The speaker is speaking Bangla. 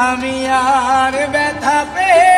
আমি আর ব্যথা পেয়ে